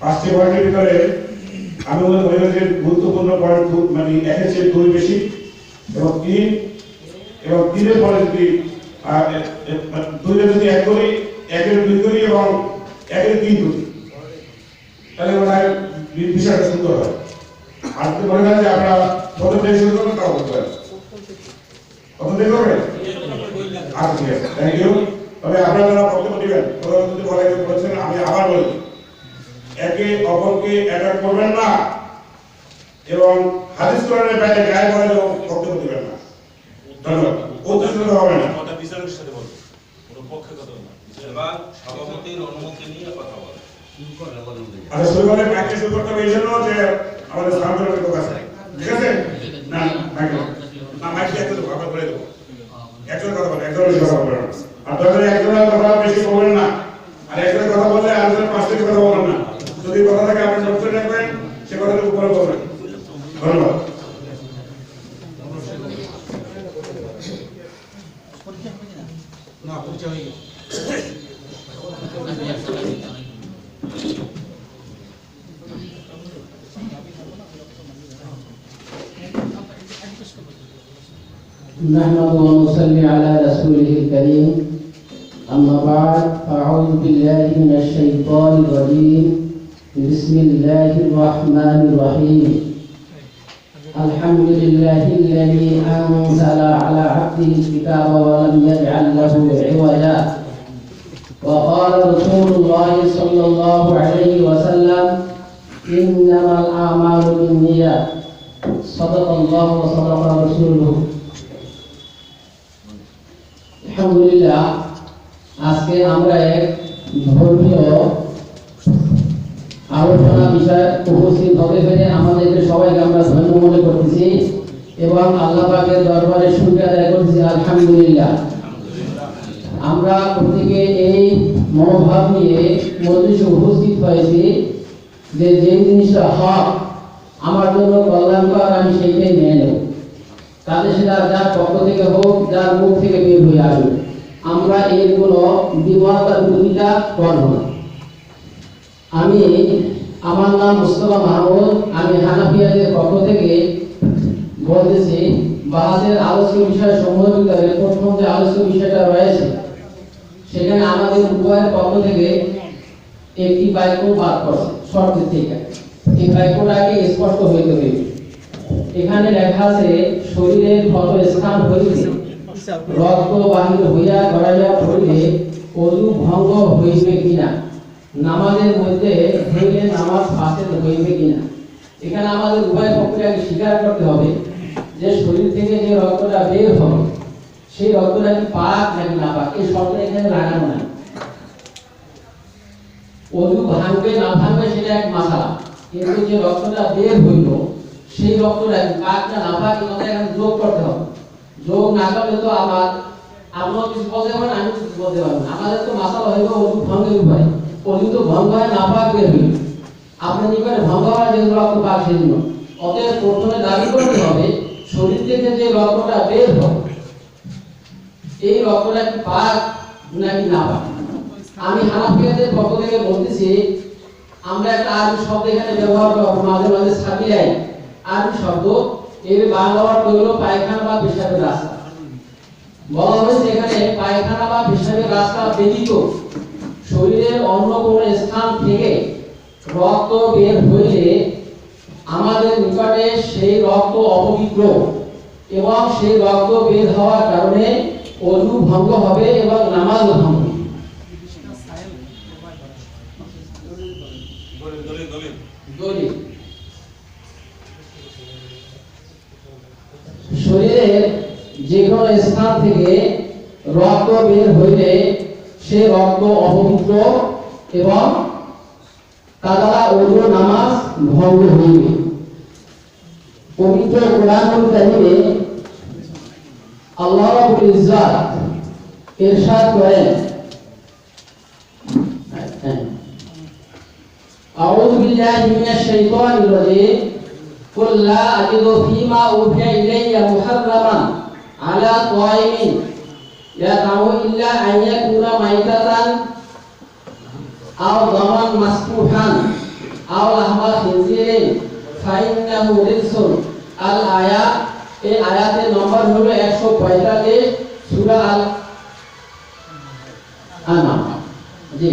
পাঁচটি পয়েন্টের ভিতরে আমি মনে করি যে গুরুত্বপূর্ণ পয়েন্ট মানে চেয়ে দুই বেশি এবং তিন, এবং তিনের পরে যদি মানে যদি এক করি, একের দুই করি এবং একের তিন করি, তাহলে মনে হয় বিষয়টা সুন্দর হয়। আর মনে হয় যে আমরা তাও করতে পারি প্রথম থেকে করবেন? আচ্ছা ঠিক আছে। থ্যাংক ইউ তবে আপনারা যারা বক্তব্য দিবেন প্রধানমন্ত্রী বলে বলেছেন আমি আবার বলি। একে অপরকে অ্যাটাক করবেন না এবং হাদিস কোরআনের বাইরে গায়ে এবং বক্তব্য দিবেন না। ধন্যবাদ। উত্তেজিত হবে না। কথা বিচারকের সাথে বলব কোনো পক্ষে কথা না। এবার সভাপতির অনুমতি নিয়ে কথা বলে করে মাইকে শুরু করতে হবে এই জন্য যে আমাদের সামনের লোক আছে। ঠিক আছে? না না মাইক একটু আবার করে দেবো। একজন কথা বলেন একজন কথা না। আর দয়া করে একজনের কথা বেশি বলবেন না আর একজনের কথা বললে আরেকজনের পাঁচ থেকে কথা বলবেন না যদি কথা থাকে আপনি নোট করে রাখবেন সে কথাটা উপরে বলবেন ধন্যবাদ نحمد ونصلي على رسوله الكريم أما بعد فأعوذ بالله من الشيطان الرجيم. بسم الله الرحمن الرحيم. الحمد لله الذي أنزل على عبده الكتاب ولم يجعل له عوجا. وقال رسول الله صلى الله عليه وسلم إنما الأعمال بالنيات صدق الله وصدق رسوله. الحمد لله. আজকে আমরা এক ধর্মীয় আলোচনা বিষয় উপস্থিত হতে পেরে আমাদেরকে সবাইকে আমরা ধন্য মনে করতেছি এবং আল্লাহ পাকের দরবারে শুকরিয়া আদায় করতেছি, আলহামদুলিল্লাহ। আমরা প্রত্যেকে এই মনোভাব নিয়ে মজলিসে উপস্থিত হয়েছি যে যে জিনিসটা হক, আমার জন্য কল্যাণকর, আমি সেইটাই মেনে নেব। তাদের সেটা যার পক্ষ থেকে হোক, যার মুখ থেকে বের হয়ে আসবে আমরা এর কোনো বা করব না। আমি আমার নাম মুস্তফা মাহমুদ, আমি হানাফিয়াদের পক্ষ থেকে বলতেছি বাহাসের আলোচ্য বিষয় সমূহের ভিতরে প্রথম যে আলোচ্য বিষয়টা রয়েছে। সেখানে আমাদের উভয়ের পক্ষ থেকে একটি বাক্য বাদ করছে শর্তের থেকে। এই বাক্যটাকে স্পষ্ট হইতে হইবে। এখানে লেখা আছে, শরীরের ক্ষত স্থান হইতে রক্ত বাহির হইয়া গড়াইয়া পড়িলে অজু হইবে কিনা? নামাজের মধ্যে হইলে নামাজ ফাঁসেদ হইবে কিনা? এখানে আমাদের উভয় আগে স্বীকার করতে হবে যে শরীর থেকে যে রক্তটা বের হবে, সেই রক্তটা পাক নাকি না পাক? এই শর্ত এখানে লাগানো নাই। অজু ভাঙবে না ভাঙবে সেটা এক মাসালা। কিন্তু যে রক্তটা বের হইল, সেই রক্তটা পাক না না পাক, এই কথা এখানে যোগ করতে হবে। যোগ না করলে তো আমার আপনিও কিছু বলতে পারেন আমি কিছু বলতে পারব না। আমাদের তো মাসালা হইবে অজু ভঙ্গের উপায়। অজু তো ভঙ্গ হয় না পাক বের আপনার নিকটে ভঙ্গ হয় যেহেতু রক্ত পাক সেজন্য অতএব প্রথমে দাবি করতে হবে, শরীর থেকে যে রক্তটা বের হবে এই রক্তটা কি পাক নাকি না পাক? আমি হানাফিয়াদের পক্ষ থেকে বলতেছি, আমরা একটা আরবি শব্দ এখানে ব্যবহার করব মাঝে মাঝে সাবিলাই আরবি শব্দ এর বাংলা অর্থ হলো পায়খানা বা পেশাবের রাস্তা। বলা হয়েছে এখানে পায়খানা বা পেশাবের রাস্তা ব্যতীত শরীরের অন্য কোনো স্থান থেকে রক্ত বের হইলে আমাদের নিকটে সেই রক্ত অপবিত্র এবং সেই রক্ত বের হওয়ার কারণে অজু ভঙ্গ হবে এবং নামাজ ভঙ্গ দলিল। যে কোনো স্থান থেকে রক্ত বের হইলে সে রক্ত অপবিত্র এবং তা দ্বারা অজু নামাজ ভঙ্গ হইবে পবিত্র কোরআনুল কারিমে আল্লাহ রাব্বুল ইজ্জাত ইরশাদ করেন হ্যাঁ أعوذ بالله من الشيطان الرجيم قل لا أجد فيما أوحي إلي محرما على طائم يطعم إلا أن يكون ميتة আও দামান মাসফুহান আও লাহমা খিনজিরিন ফাইন্নাহু রিজসুন আল আয়াত এই আয়াতের নম্বর হলো 145 সূরা আল আনাম জি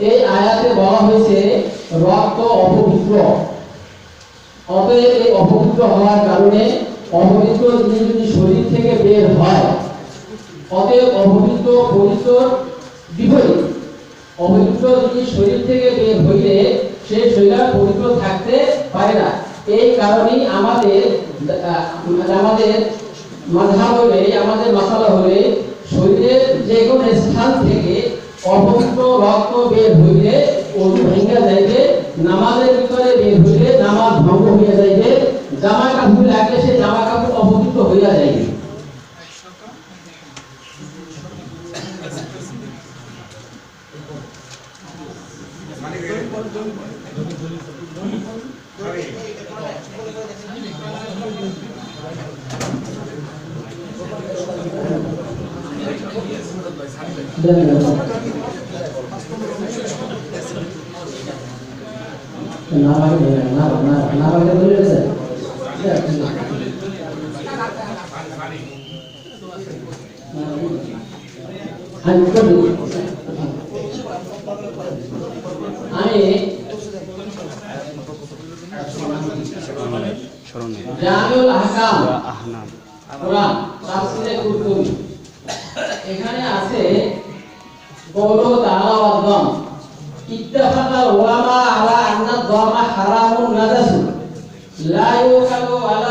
এই আয়াতে বলা হয়েছে রক্ত অপবিত্র অতএব এই অপবিত্র হওয়ার কারণে অপবিত্র যদি শরীর থেকে বের হয়, অতএব অপবিত্র পবিত্র বিপরীত অপবিত্র জিনিস শরীর থেকে বের হইলে সেই শরীর পবিত্র থাকতে পারে না। এই কারণেই আমাদের আমাদের মাঝহাব হলে, আমাদের মশালা হলে শরীরের যে কোনো স্থান থেকে অপবিত্র রক্ত বের হইলে ওজু ভেঙে যাইবে, নামাজের ভিতরে বের হইলে নামাজ ভঙ্গ হইয়া যাইবে। জামা কাপড় লাগলে সে জামা কাপড় অপবিত্র হইয়া যাইবে না ভাগে না না না ভাগে বলে গেছে আমি জামিউল আহকাম কুরতুবী এখানে আছে কৌলু তাআলা ওয়া দম ইত্তাফাকাল উলামা আলা আন্না দমা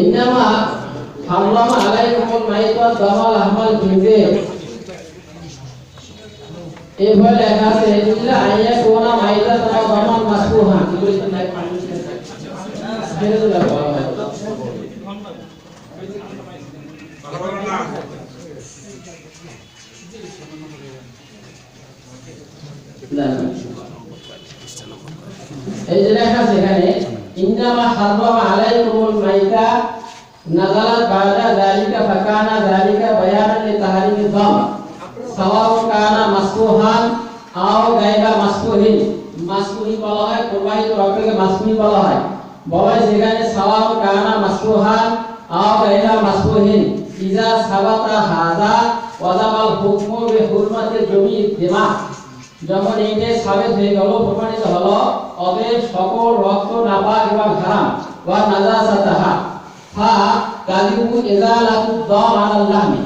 ইন্নামা হাররামা আলাইকুমুল মাইতা দামাল আহমাল খিনজির এভাবে লেখা আছে ইল্লা আইয়া কোনা মাইতা তারা দামাল না। এই যে লেখা আছে এখানে ইন্নামা হাররামা আলাইকুমুল মাইতা নাযালাত বা'দা যালিকা ফাকানা যালিকা বায়ানান লিতাহরিমি দাম সাওয়াউন কানা মাসফুহান আও গায়রা মাসফুহিন মাসফুহি বলা হয় প্রবাহিত রক্তকে মাসফুহি বলা হয়। বলা হয় যেখানে সাওয়াউন কানা মাসফুহান আও গায়রা মাসফুহিন ইজা সাবাতা হাযা ওয়াজাবাল হুকমু বিহুরমাতি জমি দিমা যখন এইটা সাবেত হয়ে গেল, প্রমাণিত হলো, অতএব সকল রক্ত, নাপাক এবং হারাম, ওয়া নাজাসাতাহা। ফা কাযিবু ইজালাতু দাম আলাল লাহমি।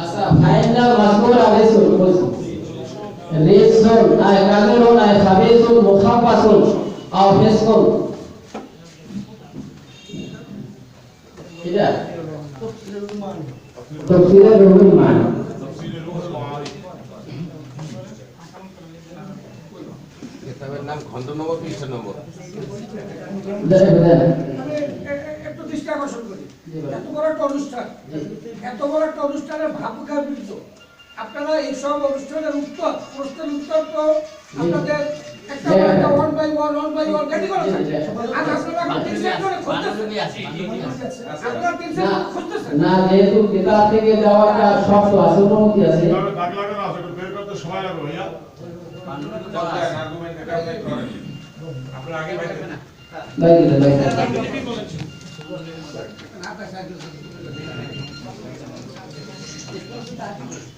আচ্ছা ফাইনাল মাসকুর আদেশুল বলছি রিসুন আয় কামিলুন আয় খাবিসুন মুখাফাসুন আও ফিসকুন এটা? তফসিরে রুহুল মান। কিতাবের নাম খন্ড নম্বর পৃষ্ঠা নম্বর দেখে দেন আমি এ- এ- একটু দৃষ্টি আকর্ষণ করি এত বড় একটা অনুষ্ঠান এত বড় একটা অনুষ্ঠানে ভাবুকার বিরুদ্ধ আপনারা এইসব অনুষ্ঠানের উত্তর প্রশ্নের উত্তর তো আপনাদের একটা। One by one one by one ready করা থাকে আর আপনারা না না যেহেতু কিতাব থেকে দেওয়াটা শর্ত আছে অনুমতি আছে। দাগ লাগানো আছে বের করতে সময় লাগবে ভাইয়া। আর্গুমেন্ট এটা আপনি করেন। আপনার আগে বাইরে বাইরে দেন, বাইরে ভাই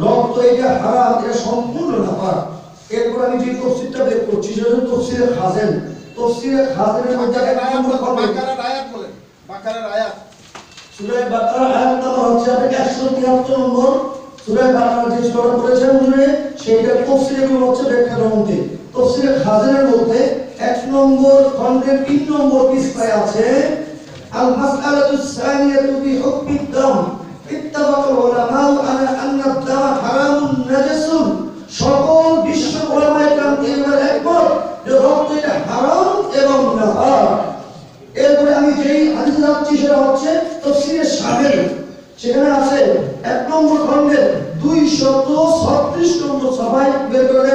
রক্ত এটা হারাম এটা সম্পূর্ণ ব্যাপার এরপর আমি যে তফসিরটা বের করছি সেটা তফসিরে খাজেন। তফসিরে খাজেনের মধ্যে বাকারার আয়াত। সূরা বাকারার আয়াত নম্বর হচ্ছে আপনাকে 173 নম্বর। সূরা বাকারার যে সূরা পড়েছেন হুজুরে সেইটা তফসিরে গুলো হচ্ছে ব্যাখ্যার মধ্যে তফসিরে খাজেনের মধ্যে এক নম্বর খণ্ডের তিন নম্বর পৃষ্ঠায় আছে আল মাসআলাতু সানিয়াতু বি হুকমি দাম। ইত্তাবাকুল উলামা আলা আন্না দাওয়া হারামুন নাজাসুন। সকল বিশ্ব উলামায়ে کرام এবার একমত যে রক্ত এটা হারাম এবং নাহার এরপরে আমি যেই হাদিস রাখছি সেটা হচ্ছে তাফসীরের শামিল সেখানে আছে এক নম্বর খণ্ডে দুইশত ছত্রিশ নম্বর সভায় বের করে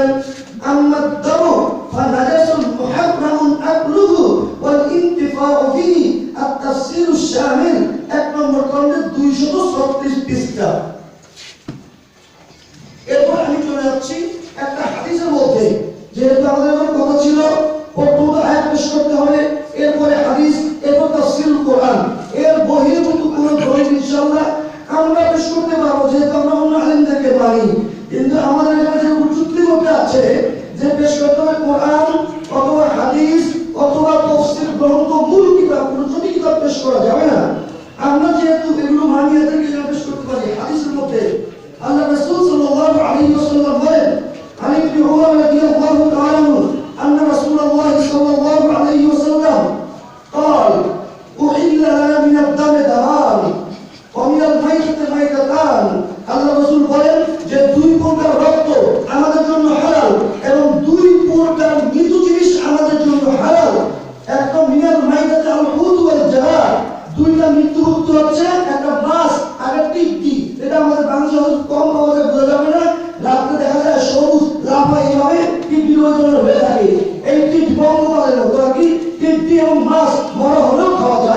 রাফা এইভাবে তিনটি ওজনের হয়ে থাকে। এই তিনটি বঙ্গমানের মতো আর কি তিনটি এবং মাছ বড় হলেও খাওয়া যায়?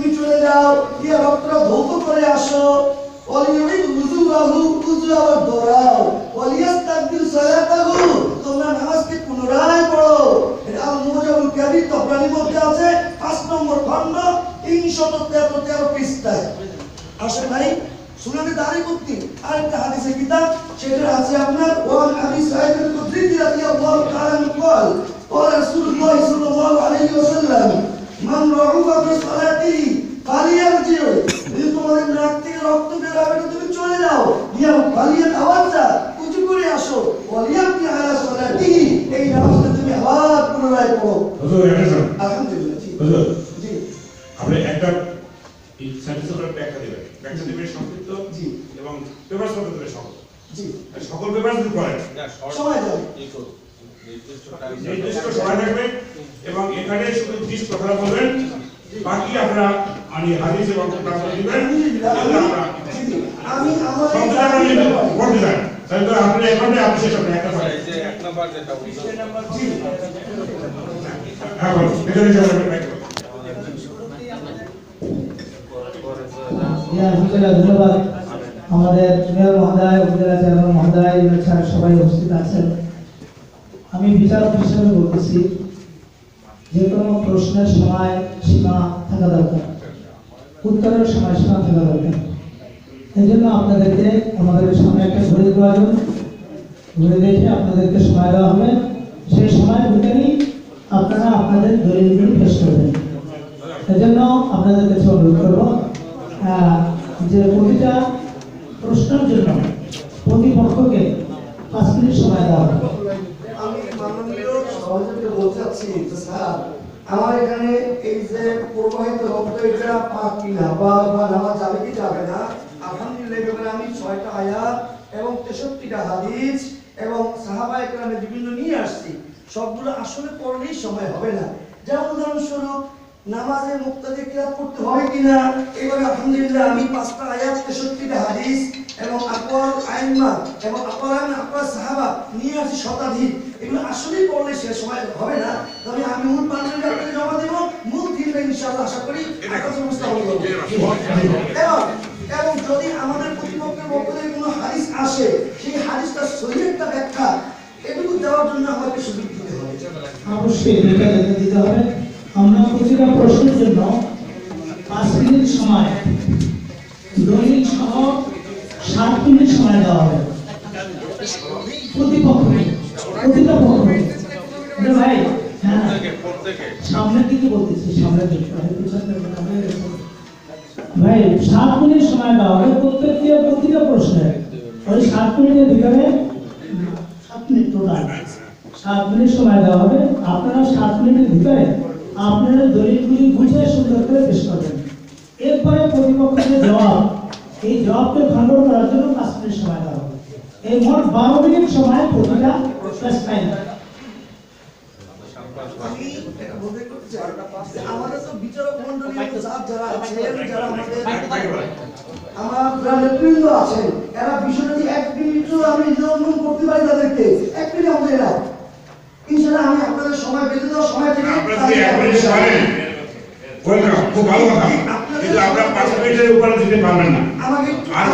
তুমি চলে যাও, গিয়ে রক্তটা ধৌত করে আসো। ওয়ালিউরিদ আহু উজু আবার দৌড়াও ওয়ালিয়াস্তাকবির সালাতাহু। তোমরা সেন্টেন্সের ব্যাখ্যা দিবেন। ব্যাখ্যা দিবেন সংক্ষিপ্ত জি। এবং পেপার শব্দ দিবেন সকল। জি। সকল পেপার যদি পড়েন। না, যাবে নির্দিষ্ট সময় থাকবে এবং এখানে শুধু বিশ কথা বলবেন। বাকি আপনারা আমি হাদিস এবং প্রাপ্ত দিবেন। আমি আমার নিয়ে পড়তে চান। তাহলে আপনি এখন আপনি শেষ আপনি একটা এই এক নাম্বার যেটা বলছো, হ্যাঁ বলুন। এখানে যাবেন ব্যাখ্যা ইয়া আলহামদুলিল্লাহ ধন্যবাদ। আমাদের মেয়র মহোদয়, উপজেলা চেয়ারম্যান সবাই উপস্থিত আছেন। আমি বিচারক হিসেবে বলতেছি, যে কোনো প্রশ্নের সময় সীমা থাকা দরকার। উত্তরের সময় সীমা থাকা দরকার। এই জন্য আপনাদেরকে আমাদের সামনে একটা ঘড়ি প্রয়োজন ঘুরে দেখে আপনাদেরকে সময় দেওয়া হবে। সেই সময়ের ভিতরেই আপনারা আপনাদের দলিলগুলি পেশ করবেন। এজন্য আপনাদের কাছে অনুরোধ করব যে প্রতিটা প্রশ্নের জন্য প্রতিপক্ষকে পাঁচ মিনিট সময় দেওয়া আমি মাননীয় সভাপতিকে বলতে চাচ্ছি স্যার, আমার এখানে এই যে প্রবাহিত রক্ত, এটা পাক কিনা বা নামাজ যাবে কি যাবে না? আলহামদুলিল্লাহ ব্যাপারে আমি ছয়টা আয়াত এবং তেষট্টিটা হাদিস এবং সাহাবা একরামে বিভিন্ন নিয়ে আসছি। সবগুলো আসলে পড়লেই সময় হবে না। যেমন উদাহরণস্বরূপ নামাজে মুক্তাদি কিরাত করতে হবে কিনা? এবারে আলহামদুলিল্লাহ আমি পাঁচটা আয়াত তেষট্টিটা হাদিস এবং আকবর আইনমা এবং আকবরান আকবর সাহাবা নিয়ে আসি শতাধিক। এগুলো আসলেই পড়লে সে সময় হবে না? তবে আমি মূল পান্ডাকে আপনাকে জমা দেব, মূল দিনটা ইনশাআল্লাহ আশা করি আকাশ উপস্থাপন করব এবং এবং যদি আমাদের প্রতিপক্ষের পক্ষ থেকে কোনো হাদিস আসে, সেই হাদিসটার সহি একটা ব্যাখ্যা, এটুকু দেওয়ার জন্য আমাকে সুযোগ দিতে হবে। অবশ্যই দিতে হবে। আমরা প্রতিটা প্রশ্নের জন্য পাঁচ মিনিট সময় দলিল সহ সাত মিনিট সময় দেওয়া হবে। প্রতিটা ভাই হ্যাঁ ভাই, সাত মিনিট সময় দেওয়া হবে ওই সাত মিনিটের ভিতরে সাত মিনিট সাত মিনিট সময় দেওয়া হবে। আপনারা সাত মিনিটের ভিতরে আপনারা দলিলগুলি বুঝে সুন্দর করে পেশ করবেন। এরপরে প্রতিপক্ষের জবাব। এই জবাবকে খণ্ডন করার জন্য পাঁচ মিনিট সময় দেওয়া হবে। এই মোট বারো মিনিট সময় প্রতিটা প্লাস আমাদের তো বিচারক মন্ডলী যারা আছেন যারা আমাদের আমার নেতৃবৃন্দ আছেন এরা বিষয়টা এক মিনিটও আমি করতে পারি তাদেরকে। এক মিনিট আমাদের এরা ইনশাআল্লাহ আমি আপনাদের সময় বেঁধে সময় থেকে আপনারা খুব ভালো কথা। কিন্তু আমরা পাঁচ মিনিটের উপরে দিতে পারবেন না। আমাকে আর